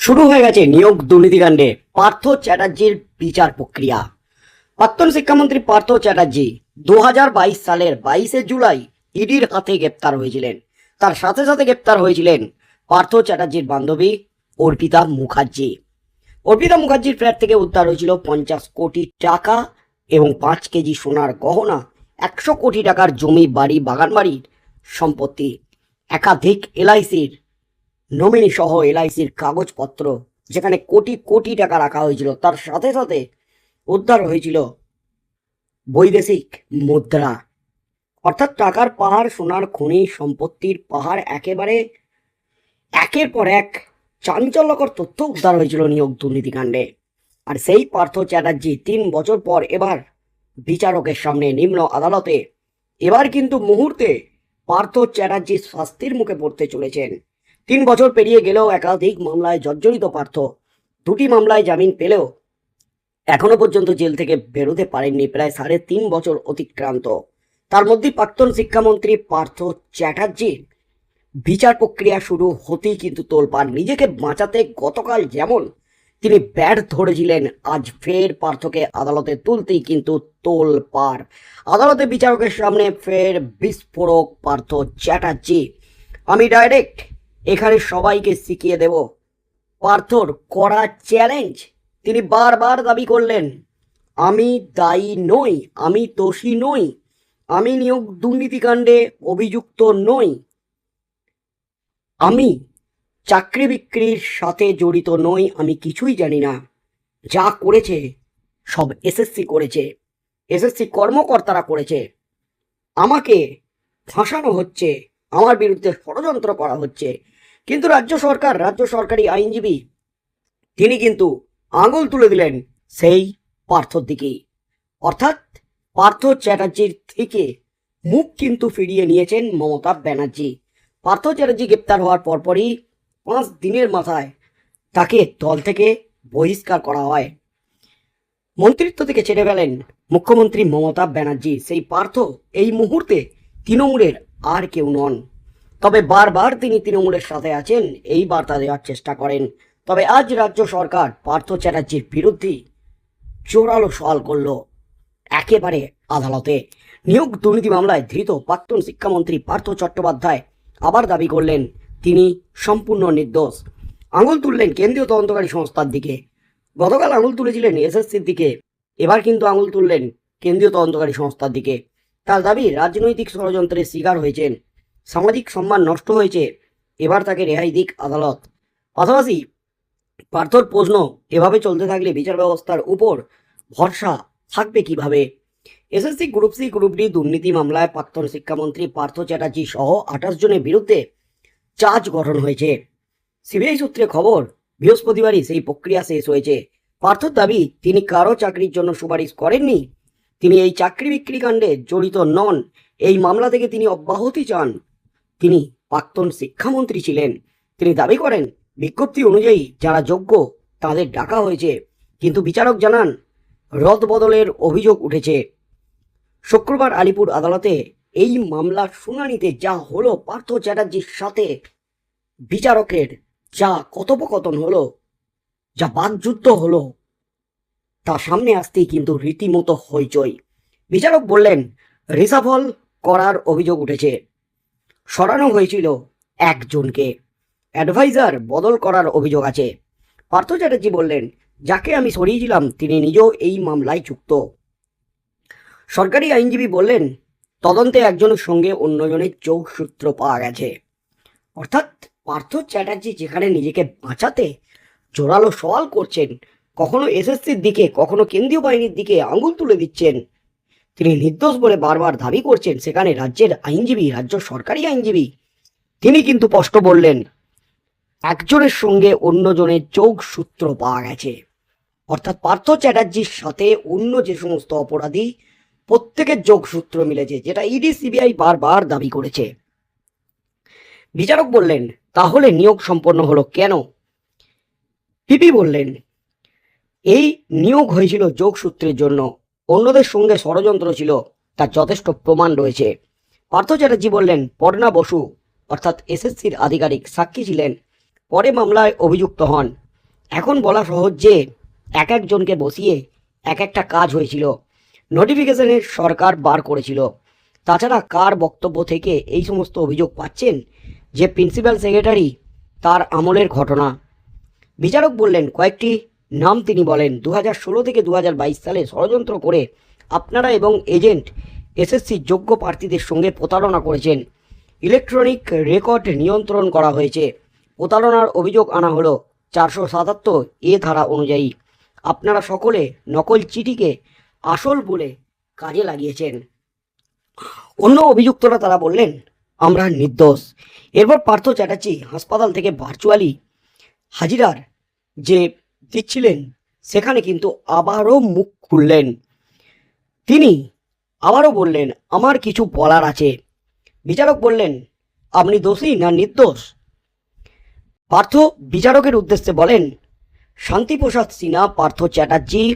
শুরু হয়ে গেছে নিয়োগ দুর্নীতিকাণ্ডে পার্থ চ্যাটার্জির বিচার প্রক্রিয়া। প্রাক্তন শিক্ষামন্ত্রী পার্থ চ্যাটার্জি দু সালের বাইশে জুলাই ইডির হাতে গ্রেপ্তার হয়েছিলেন। তার সাথে সাথে গ্রেপ্তার হয়েছিলেন পার্থ চ্যাটার্জির বান্ধবী অর্পিতা মুখার্জি। অর্পিতা মুখার্জির ফ্ল্যাট থেকে উদ্ধার হয়েছিল পঞ্চাশ কোটি টাকা এবং পাঁচ কেজি সোনার গহনা, একশো কোটি টাকার জমি, বাড়ি বাগান বাড়ির সম্পত্তি। একাধিক এলআইসির নমিনি সহ এলআইসির কাগজপত্র, যেখানে কোটি কোটি টাকা রাখা হয়েছিল, তার সাথে সাথে উদ্ধার হয়েছিল বৈদেশিক মুদ্রা। অর্থাৎ টাকার পাহাড়, সোনার খনি, সম্পত্তির পাহাড়, একেবারে একের পর এক চাঞ্চল্যকর তথ্য উদ্ধার হয়েছিল নিয়োগ দুর্নীতিকাণ্ডে। আর সেই পার্থ চ্যাটার্জি তিন বছর পর এবার বিচারকের সামনে নিম্ন আদালতে। এবার কিন্তু মুহূর্তে পার্থ চ্যাটার্জি শাস্তির মুখে পড়তে চলেছেন। তিন বছর পেরিয়ে গেলেও একাধিক মামলায় জর্জরিত পার্থ। দুটি মামলায় জামিন পেলেও এখনও পর্যন্ত জেল থেকে বেরোতে পারেননি প্রায় সাড়ে তিন বছর অতিক্রান্ত। তার মধ্যে প্রাক্তন শিক্ষামন্ত্রী পার্থ চ্যাটার্জির বিচার প্রক্রিয়া শুরু হতেই কিন্তু তোলপাড়। নিজেকে বাঁচাতে গতকাল যেমন তিনি ব্যাট ধরেছিলেন, আজ ফের পার্থকে আদালতে তুলতেই কিন্তু তোলপাড়। আদালতে বিচারকের সামনে ফের বিস্ফোরক পার্থ চ্যাটার্জি। আমি ডাইরেক্ট এখানে সবাইকে শিখিয়ে দেব। পার্থর কড়া চ্যালেঞ্জ তিনি বারবার দাবি করলেন। আমি দায়ী নই, আমি দোষী নই, আমি নিয়োগ দুর্নীতিকাণ্ডে অভিযুক্ত নই। আমি চাকরি বিক্রির সাথে জড়িত নই, আমি কিছুই জানি না। যা করেছে, সব এসএসসি করেছে। এসএসসি কর্মকর্তারা করেছে। আমাকে ফাঁসানো হচ্ছে, আমার বিরুদ্ধে ষড়যন্ত্র করা হচ্ছে। কিন্তু রাজ্য সরকার, রাজ্য সরকারি আইনজীবী, তিনি কিন্তু আঙুল তুলে দিলেন সেই পার্থর দিকেই অর্থাৎ পার্থ চ্যাটার্জির থেকে মুখ কিন্তু ফিরিয়ে নিয়েছেন মমতা ব্যানার্জি। পার্থ চ্যাটার্জি গ্রেপ্তার হওয়ার পরপরই পাঁচ দিনের মাথায় তাকে দল থেকে বহিষ্কার করা হয়। মন্ত্রিত্ব থেকে ছেড়ে ফেলেন মুখ্যমন্ত্রী মমতা ব্যানার্জি। সেই পার্থ এই মুহূর্তে তৃণমূলের আর কেউ নন। তবে বারবার তিনি তৃণমূলের সাথে আছেন, এই বার্তা দেওয়ার চেষ্টা করেন। তবে আজ রাজ্য সরকার পার্থ চ্যাটার্জির বিরুদ্ধে জোরালো সওয়াল করল। একেবারে আদালতে নিয়োগ দুর্নীতি মামলায় ধৃত প্রাক্তন শিক্ষামন্ত্রী পার্থ চট্টোপাধ্যায় আবার দাবি করলেন, তিনি সম্পূর্ণ নির্দোষ। আঙুল তুললেন কেন্দ্রীয় তদন্তকারী সংস্থার দিকে। গতকাল আঙুল তুলেছিলেন এসএসসির দিকে। এবার কিন্তু আঙুল তুললেন কেন্দ্রীয় তদন্তকারী সংস্থার দিকে। তার দাবি, রাজনৈতিক ষড়যন্ত্রের শিকার হয়েছেন। সামাজিক সম্মান নষ্ট হয়েছে, এবার তাকে রেহাই দিক আদালত। পাশাপাশি পার্থর প্রশ্ন, এভাবে চলতে থাকলে বিচার ব্যবস্থার উপর ভরসা থাকবে কীভাবে? SSC group C, group D দুর্নীতি মামলায় প্রাক্তন শিক্ষামন্ত্রী পার্থ চ্যাটার্জি সহ আঠাশ জনের বিরুদ্ধে চার্জ গঠন হয়েছে। সিবিআই সূত্রে খবর, বৃহস্পতিবারই সেই প্রক্রিয়া শেষ হয়েছে। পার্থর দাবি, তিনি কারও চাকরির জন্য সুপারিশ করেননি। তিনি এই চাকরি বিক্রি কাণ্ডে জড়িত নন। এই মামলা থেকে তিনি অব্যাহতি চান। তিনি প্রাক্তন শিক্ষামন্ত্রী ছিলেন। তিনি দাবি করেন, বিজ্ঞপ্তি অনুযায়ী যারা যোগ্য তাদের ডাকা হয়েছে। কিন্তু বিচারক জানান রদবদলের অভিযোগ উঠেছে। শুক্রবার আলিপুর আদালতে এই মামলার শুনানিতে যা হলো পার্থ চ্যাটার্জির সাথে বিচারকের যা কথোপকথন হলো, যা বাকযুদ্ধ হলো, তা সামনে আসতেই কিন্তু রীতিমতো হইচই। বিচারক বললেন, রিসাফল করার অভিযোগ উঠেছে। সরানো হয়েছিল একজনকে। অ্যাডভাইজার বদল করার অভিযোগ আছে। পার্থ চ্যাটার্জি বললেন যাকে আমি সরিয়েছিলাম তিনি নিজেও এই মামলায় যুক্ত সরকারি আইনজীবী বললেন তদন্তে একজনের সঙ্গে অন্যজনের যোগসূত্র পাওয়া গেছে। অর্থাৎ পার্থ চ্যাটার্জি যেখানে নিজেকে বাঁচাতে জোরালো সওয়াল করছেন কখনো এসএসসির দিকে কখনো কেন্দ্রীয় বাহিনীর দিকে আঙুল তুলে দিচ্ছেন। তিনি নির্দোষ বলে বারবার দাবি করছেন, সেখানে রাজ্যের আইনজীবী, রাজ্য সরকারি আইনজীবী, তিনি কিন্তু স্পষ্ট বললেন, একজনের সঙ্গে অন্যজনের যোগসূত্র পাওয়া গেছে। অর্থাৎ পার্থ চ্যাটার্জির সাথে অন্য যে সমস্ত অপরাধী, প্রত্যেকের যোগসূত্র মিলেছে, যেটা ইডি, সিবিআই বারবার দাবি করেছে। বিচারক বললেন, তাহলে নিয়োগ সম্পন্ন হলো কেন? পিপি বললেন, এই নিয়োগ হয়েছিল যোগসূত্রের জন্য। অন্যদের সঙ্গে ষড়যন্ত্র ছিল, তার যথেষ্ট প্রমাণ রয়েছে। পার্থ চ্যাটার্জি বললেন পর্ণা বসু, অর্থাৎ এসএসসির আধিকারিক সাক্ষী ছিলেন, পরে মামলায় অভিযুক্ত হন। এখন বলা সহজ যে, এক একজনকে বসিয়ে এক একটা কাজ হয়েছিল। নোটিফিকেশনের সরকার বার করেছিল। তাছাড়া কার বক্তব্য থেকে এই সমস্ত অভিযোগ পাচ্ছেন, যে প্রিন্সিপাল সেক্রেটারি, তার আমলের ঘটনা। বিচারক বললেন, কয়েকটি নাম তিনি বলেন। দু থেকে দু হাজার বাইশ সালে ষড়যন্ত্র করে আপনারা এবং এজেন্ট এসএসসি যোগ্য প্রার্থীদের সঙ্গে প্রতারণা করেছেন। ইলেকট্রনিক রেকর্ড নিয়ন্ত্রণ করা হয়েছে। প্রতারণার অভিযোগ আনা হলো চারশো সাতাত্তর এ ধারা অনুযায়ী। আপনারা সকলে নকল চিঠিকে আসল বলে কাজে লাগিয়েছেন। অন্য অভিযুক্তরা তারা বললেন, আমরা নির্দোষ। এরপর পার্থ চ্যাটার্জি হাসপাতাল থেকে ভার্চুয়ালি হাজিরার যে দিচ্ছিলেন সেখানে কিন্তু আবারও মুখ খুললেন। তিনি আবারও বললেন, আমার কিছু বলার আছে। বিচারক বললেন, আপনি দোষী না নির্দোষ? পার্থ বিচারকের উদ্দেশ্যে বলেন, শান্তিপ্রসাদ সিনহা, পার্থ চ্যাটার্জি,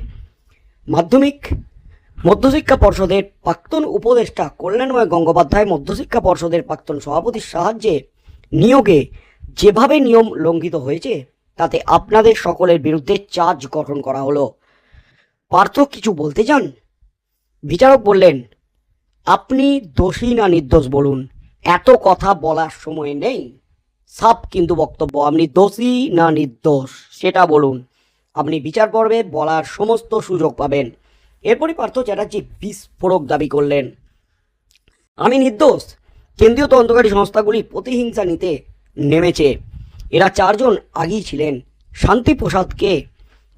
মাধ্যমিক, মধ্যশিক্ষা পর্ষদের প্রাক্তন উপদেষ্টা কল্যাণময় গঙ্গোপাধ্যায়, মধ্যশিক্ষা পর্ষদের প্রাক্তন সভাপতির সাহায্যে নিয়োগে যেভাবে নিয়ম লঙ্ঘিত হয়েছে তাতে আপনাদের সকলের বিরুদ্ধে চার্জ গঠন করা হলো। পার্থ, কিছু বলতে চান? বিচারক বললেন, আপনি দোষী না নির্দোষ বলুন। এত কথা বলার সময় নেই। সাপ কিন্তু বক্তব্য, আপনি দোষী না নির্দোষ, সেটা বলুন। আপনি বিচার পর্বে বলার সমস্ত সুযোগ পাবেন। এরপরই পার্থ চ্যাটার্জি বিস্ফোরক দাবি করলেন, আমি নির্দোষ। কেন্দ্রীয় তদন্তকারী সংস্থাগুলি প্রতিহিংসা নিতে নেমেছে। এরা চারজন আগেই ছিলেন। শান্তিপ্রসাদকে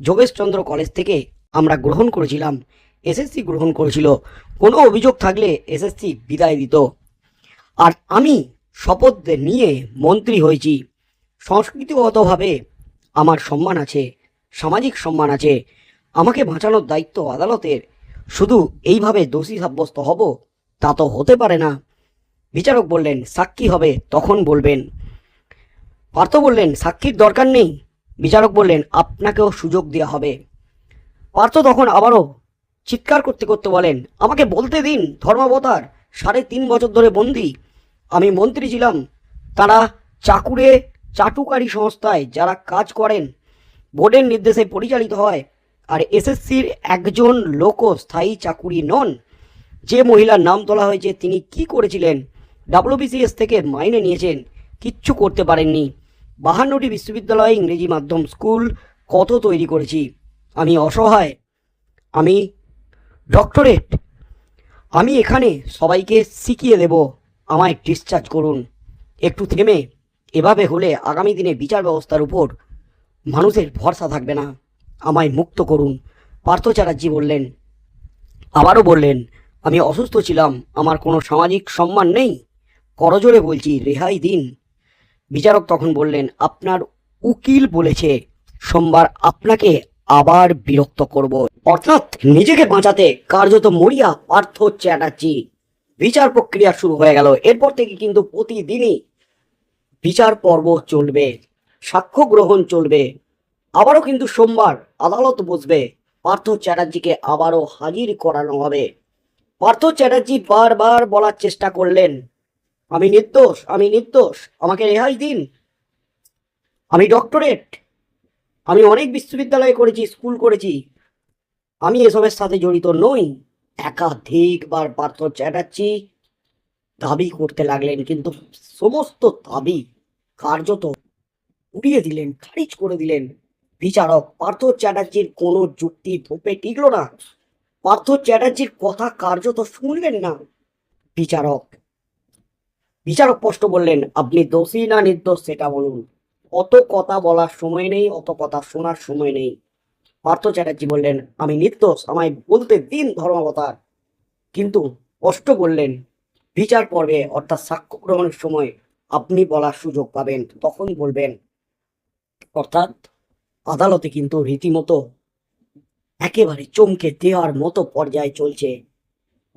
যোগেশচন্দ্র কলেজ থেকে আমরা গ্রহণ করেছিলাম। এসএসসি গ্রহণ করেছিল। কোনো অভিযোগ থাকলে এসএসসি বিদায় দিত। আর আমি শপথ নিয়ে মন্ত্রী হয়েছি। সংস্কৃতিগতভাবে আমার সম্মান আছে, সামাজিক সম্মান আছে। আমাকে বাঁচানোর দায়িত্ব আদালতের। শুধু এইভাবে দোষী সাব্যস্ত হব তা তো হতে পারে না। বিচারক বললেন, সাক্ষী হবে, তখন বলবেন। পার্থ বললেন, সাক্ষীর দরকার নেই। বিচারক বললেন, আপনাকেও সুযোগ দেওয়া হবে। পার্থ তখন আবারও চিৎকার করতে করতে বলেন, আমাকে বলতে দিন, ধর্মাবতার, সাড়ে তিন বছর ধরে বন্দি। আমি মন্ত্রী ছিলাম। তারা চাকুরে চাটুকারী সংস্থায় যারা কাজ করেন, বোর্ডের নির্দেশে পরিচালিত হয়। আর এসএসসির একজন লোকও স্থায়ী চাকুরি নন। যে মহিলার নাম তোলা হয়েছে, তিনি কি করেছিলেন? ডাব্লিউবিসিএস থেকে মাইনে নিয়েছেন। কিচ্ছু করতে পারেননি। বাহান্নটি বিশ্ববিদ্যালয়ে ইংরেজি মাধ্যম স্কুল কত তৈরি করেছি? আমি অসহায়। আমি ডক্টরেট। আমি এখানে সবাইকে শিখিয়ে দেব। আমায় ডিসচার্জ করুন। একটু থেমে। এভাবে হলে আগামী দিনে বিচার ব্যবস্থার উপর মানুষের ভরসা থাকবে না। আমায় মুক্ত করুন। পার্থ চ্যাটার্জি বললেন। আবারও বললেন, আমি অসুস্থ ছিলাম। আমার কোনো সামাজিক সম্মান নেই। করজোরে বলছি, রেহাই দিন। বিচারক তখন বললেন, আপনার উকিল বলেছে, সোমবার আপনাকে আবার বিরক্ত করব। অর্থাৎ নিজেকে বাঁচাতে কার্যত মরিয়া পার্থ চ্যাটার্জি। বিচার প্রক্রিয়া শুরু হয়ে গেল। এরপর থেকে কিন্তু প্রতিদিনই বিচার পর্ব চলবে, সাক্ষ্য গ্রহণ চলবে। আবারও কিন্তু সোমবার আদালত বসবে, পার্থ চ্যাটার্জিকে আবারও হাজির করানো হবে। পার্থ চ্যাটার্জি বারবার বলার চেষ্টা করলেন আমি নির্দোষ আমি নির্দোষ, আমাকে রেহাই দিন। আমি ডক্টরেট, আমি অনেক বিশ্ববিদ্যালয়ে করেছি, স্কুল করেছি। আমি এসবের সাথে জড়িত নই, একাধিকবার পার্থ চ্যাটার্জি দাবি করতে লাগলেন, কিন্তু সমস্ত দাবি কার্যত উড়িয়ে দিলেন, খারিজ করে দিলেন। বিচারক, পার্থ চ্যাটার্জির কোনো যুক্তি ধোপে টিকল না। পার্থ চ্যাটার্জির কথা কার্যত শুনলেন না। বিচারক বিচারক স্পষ্ট বললেন, আপনি দোষী না নির্দোষ, সেটা বলুন। অত কথা বলার সময় নেই, অত কথা শোনার সময় নেই। পার্থ চ্যাটার্জি বললেন, আমি নির্দোষ, আমায় বলতে দিন ধর্মাবতার। কিন্তু স্পষ্ট বললেন, বিচার পর্বে, অর্থাৎ সাক্ষ্য গ্রহণের সময় আপনি বলার সুযোগ পাবেন, তখন বলবেন। অর্থাৎ আদালতে কিন্তু রীতিমতো একেবারে চমকে দেওয়ার মতো পর্যায়ে চলছে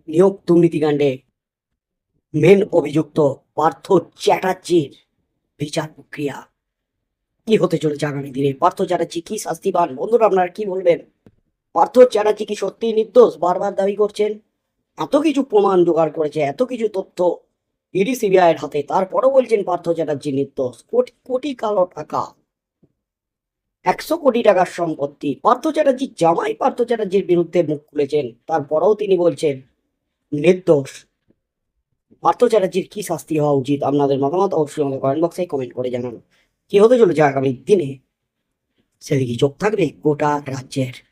নিয়োগ দুর্নীতিকাণ্ডে। মেন অভিযুক্ত পার্থ চ্যাটার্জির বিচার প্রক্রিয়া। কি হতে চলেছে আগামী দিনে? পার্থ চ্যাটার্জি কি শাস্তি পান? বন্ধুরা, আপনারা কি বলবেন? পার্থ চ্যাটার্জি কি সত্যি নির্দোষ? বারবার দাবি করছেন? এত কিছু প্রমাণ জোগাড় করেছে, এত কিছু তথ্য ইডি, সিবিআইয়ের হাতে, তারপরও বলছেন পার্থ চ্যাটার্জি নির্দোষ। কোটি কোটি কালো টাকা। একশো কোটি টাকার সম্পত্তি। পার্থ চ্যাটার্জির জামাই পার্থ চ্যাটার্জির বিরুদ্ধে মুখ খুলেছেন। তারপরেও তিনি বলছেন, নির্দোষ। পার্থ চ্যাটার্জির কি শাস্তি হওয়া উচিত? আপনাদের মতামত অবশ্যই আমাদের কমেন্ট বক্সে কমেন্ট করে জানান। কি হতে চলেছে আগামী দিনে? সেদিকে চোখ থাকবে গোটা রাজ্যের।